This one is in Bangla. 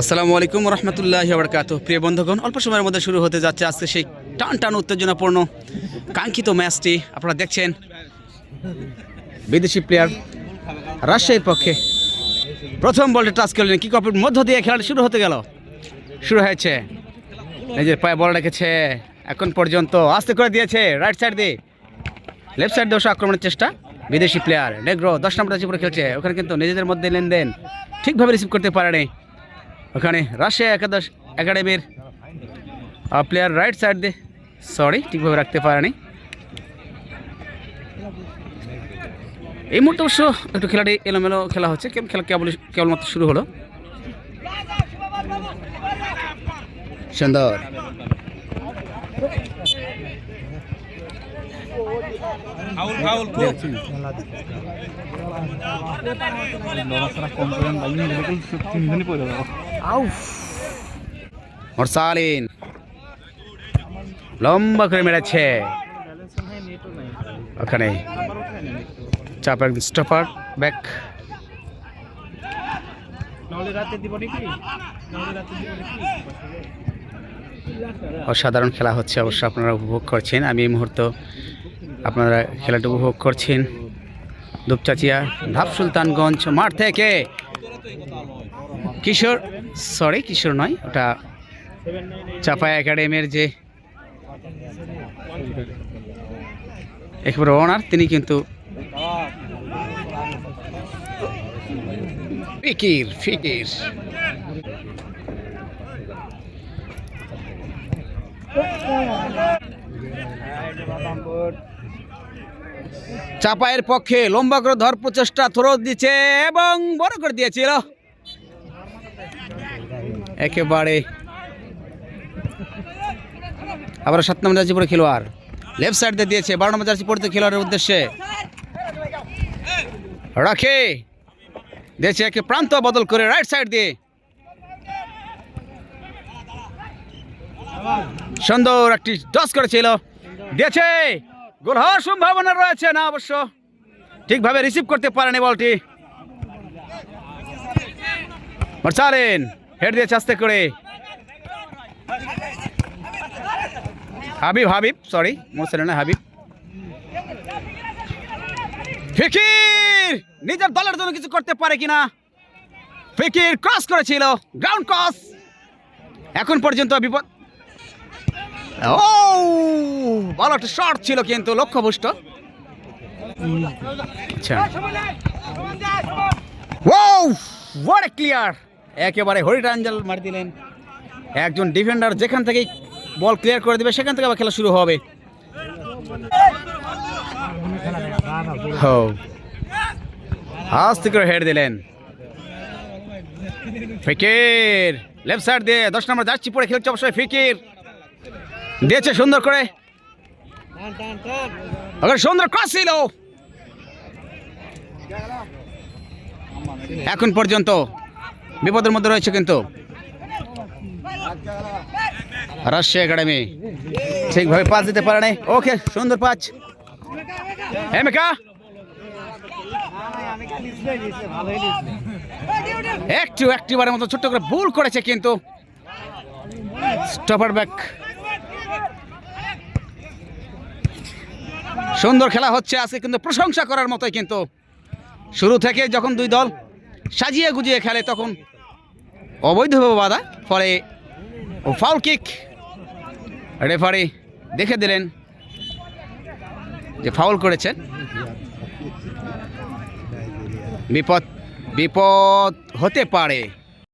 আসসালামু আলাইকুম রহমতুল্লাহ বরকাত প্রিয় বন্ধুগণ, অল্প সময়ের মধ্যে শুরু হতে যাচ্ছে আজকে সেই টান টান উত্তেজনাপূর্ণ, কাঙ্ক্ষিত ম্যাচটি। আপনারা দেখছেন বিদেশি প্লেয়ার রাজশাহীর পক্ষে। প্রথম বলটা টাচ করলেন কি কপের মধ্য দিয়ে খেলাটি শুরু হতে গেল। শুরু হয়েছে। নিজের পায়ে বল রেখেছে। এখন পর্যন্ত আস্তে করে দিয়েছে রাইট সাইড দিয়ে। লেফট সাইড দিয়ে আক্রমণের চেষ্টা। বিদেশি প্লেয়ার নেগ্রো, দশ নম্বর খেলছে। ওখানে কিন্তু নিজেদের মধ্যে লেনদেন। ঠিকভাবে রিসিভ করতে পারেনি ওখানে রাশিয়া একাদশ একাডেমির প্লেয়ার রাইট সাইড দিয়ে সরি ঠিকভাবে রাখতে পারেনি এই মুহূর্তে অবশ্য একটু খেলাটি এলোমেলো খেলা হচ্ছে। কেমন খেলা কেবল কেবলমাত্র শুরু হলো। সুন্দর। লম্বা করে মেরেছে। ওখানে চাপ একদম স্টপার, ব্যাক। অসাধারণ খেলা হচ্ছে অবশ্য, আপনারা উপভোগ করছেন। আমি এই মুহূর্ত আপনারা খেলাটা উপভোগ করছেন। দুপচাচিয়া ঢাপ সুলতানগঞ্জ মাঠ থেকে। কিশোর সরি কিশোর নয়, ওটা চাপাই একাডেমির যে একেবারে ওনার তিনি কিন্তু ফিকির ফিকির। চাপায়ের পক্ষে লম্বা করে ধর প্রচেষ্টা থ্রো দিচ্ছে এবং বড় করে দিয়েছিল। একেবারে আবার সাত নম্বর জার্সি পরে খেলোয়াড়। লেফট সাইড দিয়ে দিয়েছে, বারো নম্বর জার্সি পড়তে খেলোয়াড়ের উদ্দেশ্যে। রাখে, দিয়েছে একে প্রান্ত বদল করে রাইট সাইড দিয়ে। সুন্দর একটি ডস করেছিল। দিয়েছে। গোল হওয়ার সম্ভাবনা রয়েছে না অবশ্য। ঠিকভাবে রিসিভ করতে পারেনি বলটি। মার্চালেন হেড দিয়েছে আস্তে করে। হাবিব হাবিব সরি মোরসেলেন হাবিব। ফিকির, নিজের দলের জন্য কিছু করতে পারে কিনা? ফিকির ক্রস করেছিল গ্রাউন্ড ক্রস এখন পর্যন্ত বিপদ। ও, ভালো একটা শর্ট ছিল কিন্তু, লক্ষ্যভুষ্ট। আচ্ছা। ও ওয়াট ক্লিয়ার একেবারে হরিটাঞ্জল মারি দিলেন। একজন ডিফেন্ডার যেখান থেকেই বল ক্লিয়ার করে দেবে, সেখান থেকে আবার খেলা শুরু হবে। আস্তে করে হেড দিলেন। ফিকির লেফট সাইড দিয়ে দশ নম্বর যাচ্ছি পরে খেলছে অবশ্যই ফিকির। দিয়েছে সুন্দর করে। সুন্দর ক্রস ছিল এখন পর্যন্ত বিপদের মধ্যে রয়েছে কিন্তু। রাশিয়া একাডেমি ঠিকভাবে পাস দিতে পারে নাই। ওকে, সুন্দর পাঁচ হ্যাঁ মেকা। একটু, একটিবারের মতো ছোট্ট করে ভুল করেছে কিন্তু। স্টপার ব্যাক সুন্দর খেলা হচ্ছে আজকে, কিন্তু প্রশংসা করার মতোই কিন্তু। শুরু থেকে যখন দুই দল সাজিয়ে গুজিয়ে খেলে, তখন অবৈধভাবে বাধা ফলে ফাউল কিক রেফারি দেখে দিলেন যে ফাউল করেছেন বিপদ বিপদ হতে পারে।